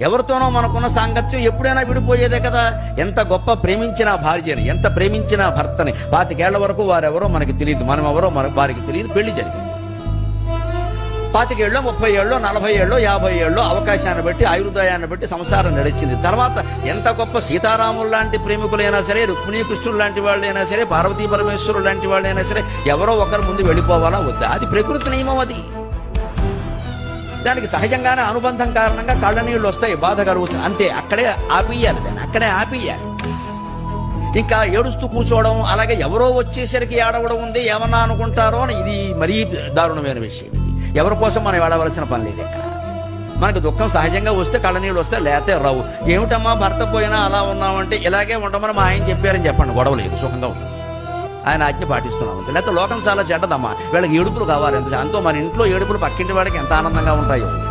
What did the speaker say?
ఎవరితోనో మనకున్న సాంగత్యం ఎప్పుడైనా విడిపోయేదే కదా. ఎంత గొప్ప ప్రేమించిన భార్యని ఎంత ప్రేమించిన భర్తని. పాతికేళ్ళ వరకు వారెవరో మనకి తెలియదు. మనం ఎవరో మన వారికి తెలియదు. పెళ్ళి జరిగింది. పాతికేళ్ళు ముప్పై ఏళ్ళు నలభై ఏళ్ళు యాభై ఏళ్ళు అవకాశాన్ని బట్టి ఆయుర్దాయాన్ని బట్టి సంసారం నడిచింది. తర్వాత ఎంత గొప్ప సీతారాములు లాంటి ప్రేమికులైనా సరే రుక్మిణీ కృష్ణుడు లాంటి వాళ్ళైనా సరే పార్వతీ పరమేశ్వరుడు లాంటి వాళ్ళైనా సరే ఎవరో ఒకరి ముందు వెళ్ళిపోవాలా వద్దా? అది ప్రకృతి నియమం అది. దానికి సహజంగానే అనుబంధం కారణంగా కళ్ళ నీళ్ళు వస్తాయి బాధ కలుగుతుంది. అంతే అక్కడే ఆపియాలి దాన్ని అక్కడే ఆపియాలి ఇంకా ఏడుస్తూ కూర్చోవడం అలాగే ఎవరో వచ్చేసరికి ఏడవడం ఉంది ఏమన్నా అనుకుంటారో అని ఇది మరీ దారుణమైన విషయం ఇది. ఎవరి కోసం మనం ఏడవలసిన పని లేదు ఇక్కడ. మనకు దుఃఖం సహజంగా వస్తే కళ్ళనీళ్ళు వస్తే లేతే రావు. ఏమిటమ్మా భర్త పోయినా అలా ఉన్నామంటే ఇలాగే ఉండమని మా ఆయన చెప్పారని చెప్పండి గొడవ లేదు సుఖంగా ఉంటుంది. ఆయన ఆజ్ఞ పాటిస్తున్నాం. లేకపోతే లోకం చాలా చెడ్డదమ్మా. వీళ్ళకి ఏడుపులు కావాలి ఎంత అంతో మన ఇంట్లో ఏడుపులు పక్కింటి వాడికి ఎంత ఆనందంగా ఉంటాయో.